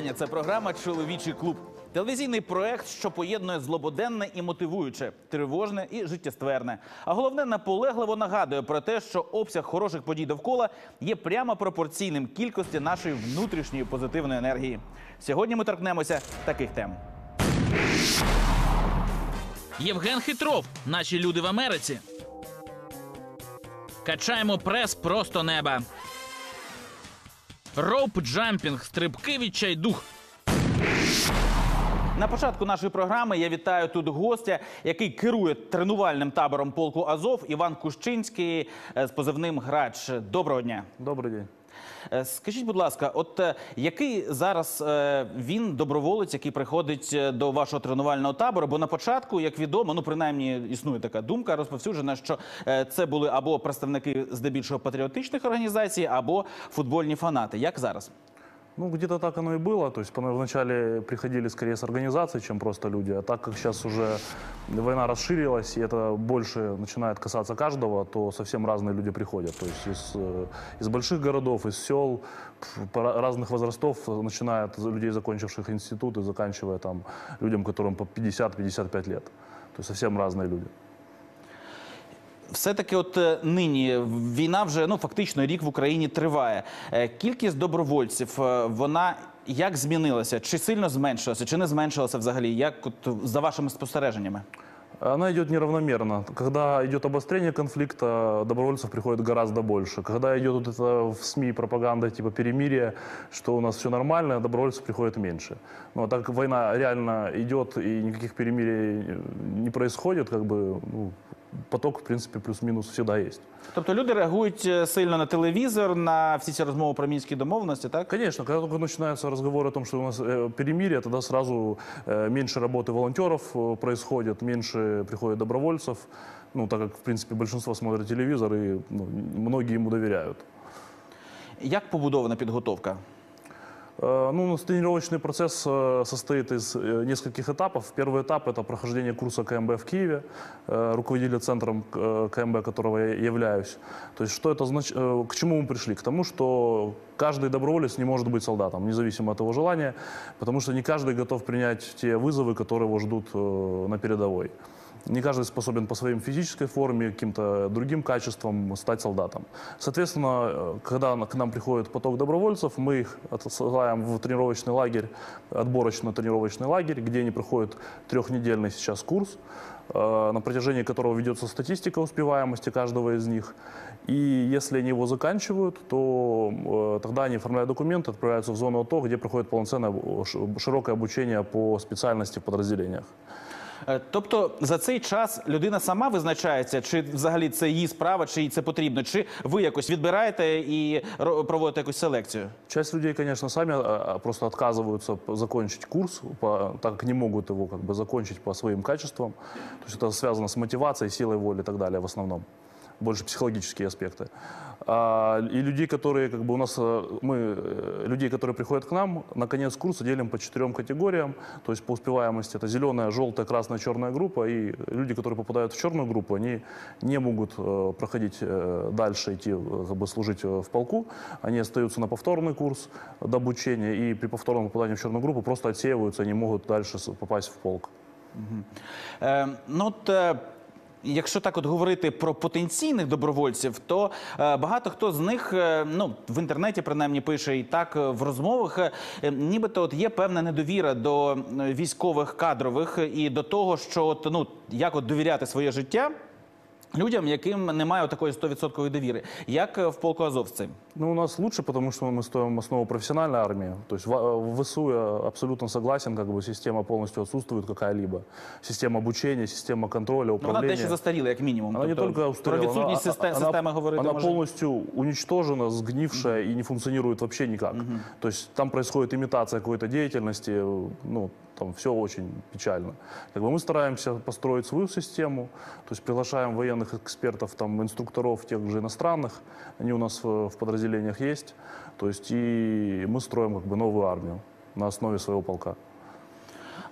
Вітання. Це програма Чоловічий клуб. Телевізійний проект, що поєднує злободенне і мотивуюче, тривожне і життєстверне. А головне наполегливо нагадує про те, що обсяг хороших подій довкола є прямо пропорційним кількості нашої внутрішньої позитивної енергії. Сьогодні ми торкнемося таких тем. Євген Хитров, наші люди в Америці. Качаємо прес просто неба. Роуп джампінг, стрибки відчайдух. На початку нашої програми я вітаю тут гостя, який керує тренувальним табором полку Азов Іван Кущинський е, з позивним Грач. Доброго дня. Добрый день. Е, Скажіть, будь ласка, от е, який зараз він доброволець, який приходить до вашого тренувального табору? Бо на початку, як відомо, ну принаймні існує така думка розповсюджена, що це були або представники здебільшого патріотичних організацій, або футбольні фанати. Як зараз? Ну, где-то так оно и было. То есть вначале приходили скорее с организацией, чем просто люди. А так как сейчас уже война расширилась, и это больше начинает касаться каждого, то совсем разные люди приходят. То есть из, э, из больших городов, из сел, разных возрастов, начиная от людей, закончивших институты, заканчивая там людям, которым по 50-55 лет. То есть совсем разные люди. Все-таки, от е, нині війна вже ну фактично рік в Україні триває. Е, Кількість добровольців е, вона як змінилася? Чи сильно зменшилася, чи не зменшилася взагалі? Як от за вашими спостереженнями? Она идет неравномерно. Когда идет обострение конфликта, добровольцев приходит гораздо больше. Когда идет вот это в СМИ пропаганда типа перемирия, что у нас все нормально, добровольцев приходит меньше. Но так как война реально идет и никаких перемирий не происходит, как бы ну, поток, в принципе, плюс-минус всегда есть. Тобто люди реагують е, сильно на телевізор, на всі ці розмови про мінські домовленості, так? Конечно, когда только начинаются разговоры о том, что у нас э, перемирие, тогда сразу э, меньше работы волонтеров э, происходит, меньше приходит добровольцев. Ну, так как, в принципе, большинство смотрит телевизор, и ну, многие ему доверяют. Як побудована підготовка? Э, Ну, у нас тренировочный процесс э, состоит из э, нескольких этапов. Первый этап – это прохождение курса КМБ в Киеве, руководили центром КМБ, которого я являюсь. То есть, что это значит, к чему мы пришли? К тому, что каждый доброволец не может быть солдатом, независимо от его желания, потому что не каждый готов принять те вызовы, которые его ждут на передовой. Не каждый способен по своей физической форме, каким-то другим качествам стать солдатом. Соответственно, э, когда к нам приходит поток добровольцев, мы их отсылаем в тренировочный лагерь, отборочно-тренировочный лагерь, где они проходят трехнедельный сейчас курс, э, на протяжении которого ведется статистика успеваемости каждого из них. И если они его заканчивают, то э, тогда они оформляют документы, отправляются в зону АТО, где проходит полноценное широкое обучение по специальности в подразделениях. Е, Тобто за цей час людина сама визначається, чи взагалі це її справа, чи їй це потрібно, чи ви якось відбираєте і ро- проводите якусь селекцію? Часть людей, конечно, сами а, а, просто отказываются п- закончить курс, по- так как не могут его как бы закончить по своим качествам. То есть это связано с мотивацией, силой воли и так далее в основном. Больше психологические аспекты. А, и людей, которые как бы у нас, э, мы, э, людей, которые приходят к нам, на конец курса делим по четырем категориям. То есть по успеваемости это зеленая, желтая, красная, черная группа. И люди, которые попадают в черную группу, они не могут э, проходить э, дальше, идти э, как бы служить э, в полку. Они остаются на повторный курс до обучения и при повторном попадании в черную группу просто отсеиваются, они могут дальше попасть в полк. Е, ну от, е, якщо так от говорити про потенційних добровольців, то е, багато хто з них е, ну, в інтернеті принаймні пише і так е, в розмовах, нібито от є певна недовіра до військових кадрових і до того, що от, ну, як от довіряти своє життя Людям, яким немає такої 100% довіри, як е, в полку Азов з цим? Ну, у нас лучше, потому что мы стоим основу профессиональной армии. То есть в, в ВСУ я абсолютно согласен, как бы система полностью отсутствует какая-либо. Система обучения, система контроля, Ну, вона управления. дещо застаріла, як мінімум. Она не Тобто, только устарела, про відсутність она- систем- она- системи говорити Она може. полностью уничтожена, сгнившая и не функционирует вообще никак. То есть там происходит имитация какой-то деятельности, ну, там все очень печально. Как бы мы стараемся построить свою систему, то есть приглашаем военных экспертов, там, инструкторов тех же иностранных, они у нас в, в подразделениях есть, то есть и мы строим как бы новую армию на основе своего полка.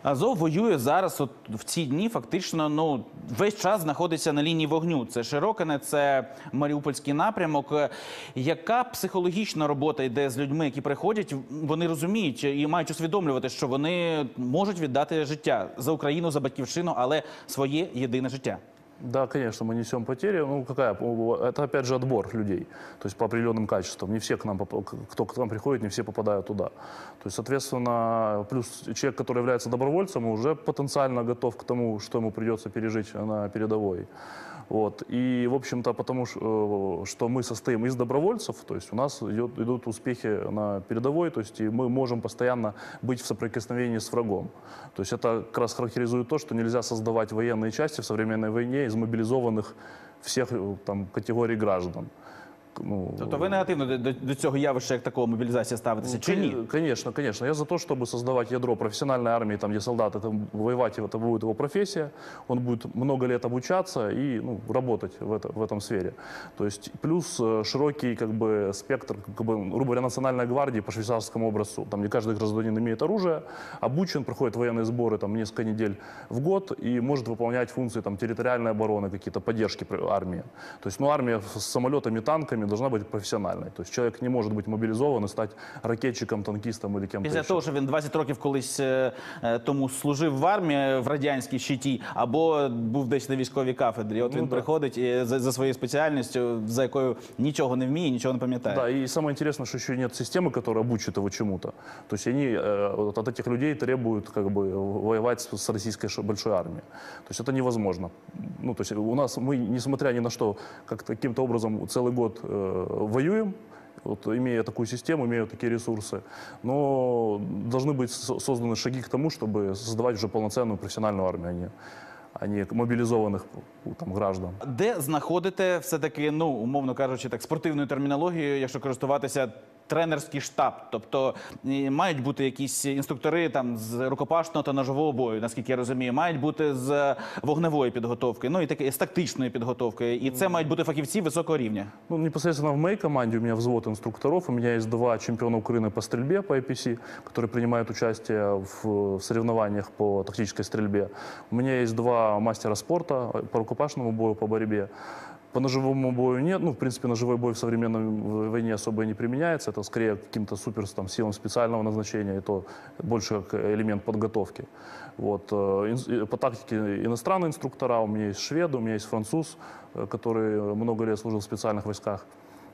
Азов воює зараз, от в ці дні, фактично, ну весь час знаходиться на лінії вогню. Це Широкине, це Маріупольський напрямок. Е, Яка психологічна робота йде з людьми, які приходять? Вони розуміють і мають усвідомлювати, що вони можуть віддати життя за Україну, за батьківщину, але своє єдине життя. Да, конечно, мы несем потери. Ну, какая? Это, опять же, отбор людей. То есть по определенным качествам. Не все к нам, кто к нам приходит, не все попадают туда. То есть, соответственно, плюс человек, который является добровольцем, уже потенциально готов к тому, что ему придется пережить на передовой. Вот. И, в общем-то, потому э, что мы состоим из добровольцев, то есть у нас идет- идут успехи на передовой, то есть и мы можем постоянно быть в соприкосновении с врагом. То есть это как раз характеризует то, что нельзя создавать военные части в современной войне из мобилизованных всех э, там, категорий граждан. Ну, Тобто ви негативно до, до, до цього явища як такого мобілізації ставитеся чи ні? Кон- Конечно, конечно. Я за то, чтобы создавать ядро профессиональной армии, там, где солдаты там, воевать, это будет его профессия. Он будет много лет обучаться и ну, работать в, это, в этом сфере. То есть плюс э, широкий как бы, спектр, как бы, грубо говоря, национальной гвардии по швейцарскому образцу, там, где каждый гражданин имеет оружие, обучен, проходит военные сборы там, несколько недель в год и может выполнять функции там, территориальной обороны, какие-то поддержки при- армии. То есть ну, армия с самолетами, танками должна быть профессиональной. То есть человек не может быть мобилизован и стать ракетчиком, танкистом или кем-то Після еще. того, що він 20 років колись е, е, тому служив в армії в радянській щиті, або був десь на військовій кафедрі. От Ну, він да. приходить і за, за своєю спеціальністю, за якою нічого не вміє, нічого не пам'ятає. Да, и самое интересное, что еще нет системы, которая обучит его чему-то. То есть они э, вот от этих людей требуют как бы воевать с, с российской ш- большой армией. То есть это невозможно. Ну, то есть у нас мы, несмотря ни на что, как каким-то образом целый год э, воюем, вот, имея такую систему, имея такие ресурсы, но должны быть со- созданы шаги к тому, чтобы создавать уже полноценную профессиональную армию, а не, а не мобилизованных там, граждан. Де знаходите все-таки, ну умовно кажучи, так спортивною термінологією, якщо користуватися тренерський штаб? Тобто е, мають бути якісь інструктори там з рукопашного та ножового бою, наскільки я розумію, мають бути з вогневої підготовки, ну і таке з тактичної підготовки, і це мають бути фахівці високого рівня. Ну, непосредственно в моей команде у меня взвод инструкторов. У меня есть два чемпиона Украины по стрельбе по IPC, которые принимают участие в, в соревнованиях по тактической стрельбе. У меня есть два мастера спорта по рукопашному бою, по борьбе. По ножевому бою нет. Ну, в принципе, ножевой бой в современной войне особо и не применяется. Это скорее каким-то супер там, силам специального назначения, и то больше как элемент подготовки. Вот. э, э, По тактике иностранные инструктора. У меня есть шведы, у меня есть француз, э, который много лет служил в специальных войсках.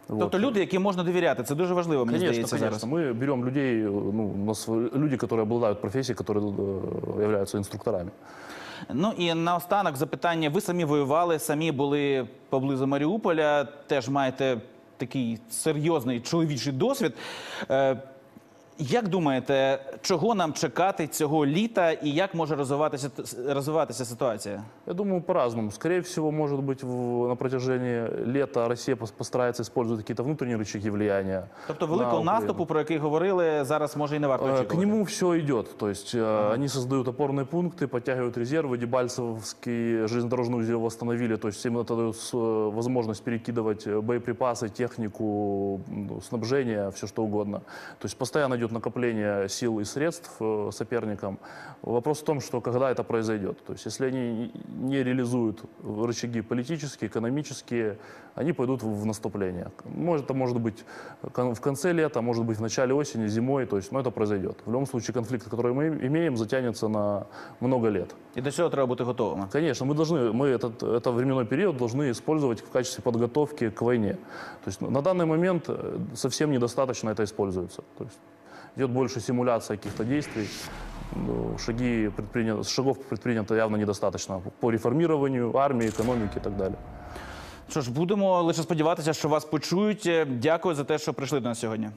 Вот. Тобто люди, яким можна довіряти, це дуже важливо, мені Конечно, здається конечно. зараз. Мы берем людей, э, ну, у нас э, люди, которые обладают профессией, которые э, являются инструкторами. Ну і наостанок запитання: ви самі воювали, самі були поблизу Маріуполя, теж маєте такий серйозний чоловічий досвід. Е, Як думаєте, чого нам чекати цього літа і як може розвиватися розвиватися ситуація? Я думаю, по-разному. Скорее всего, может быть, в- на протяжении лета Россия пос- постарается использовать какие-то внутренние рычаги влияния. Тобто на великого Украину. наступу, про який говорили, зараз може і не варто Э, очікувати. К нему все идет. То есть э, они создают опорные пункты, подтягивают резервы. Дебальцевский железнодорожный узел восстановили. То есть им это дает с- э, возможность перекидывать э, боеприпасы, технику, ну, снабжение, все что угодно. То есть постоянно идет накопление сил и средств э, соперникам. Вопрос в том, что когда это произойдет. То есть если они не реализуют рычаги политические, экономические, они пойдут в наступление. Может, это может быть в конце лета, может быть в начале осени, зимой, то есть, но это произойдет. В любом случае конфликт, который мы имеем, затянется на много лет. І до цього треба бути готовими. Конечно, мы должны, мы этот, это временной период должны использовать в качестве подготовки к войне. То есть на данный момент э, совсем недостаточно это используется. То есть идет больше симуляция каких-то действий. Ну, Шаги предпринято, шагов предпринято явно недостаточно по реформированию армии, экономики и так далее. Що ж, будемо лише сподіватися, що вас почують. Дякую за те, що прийшли до нас сьогодні.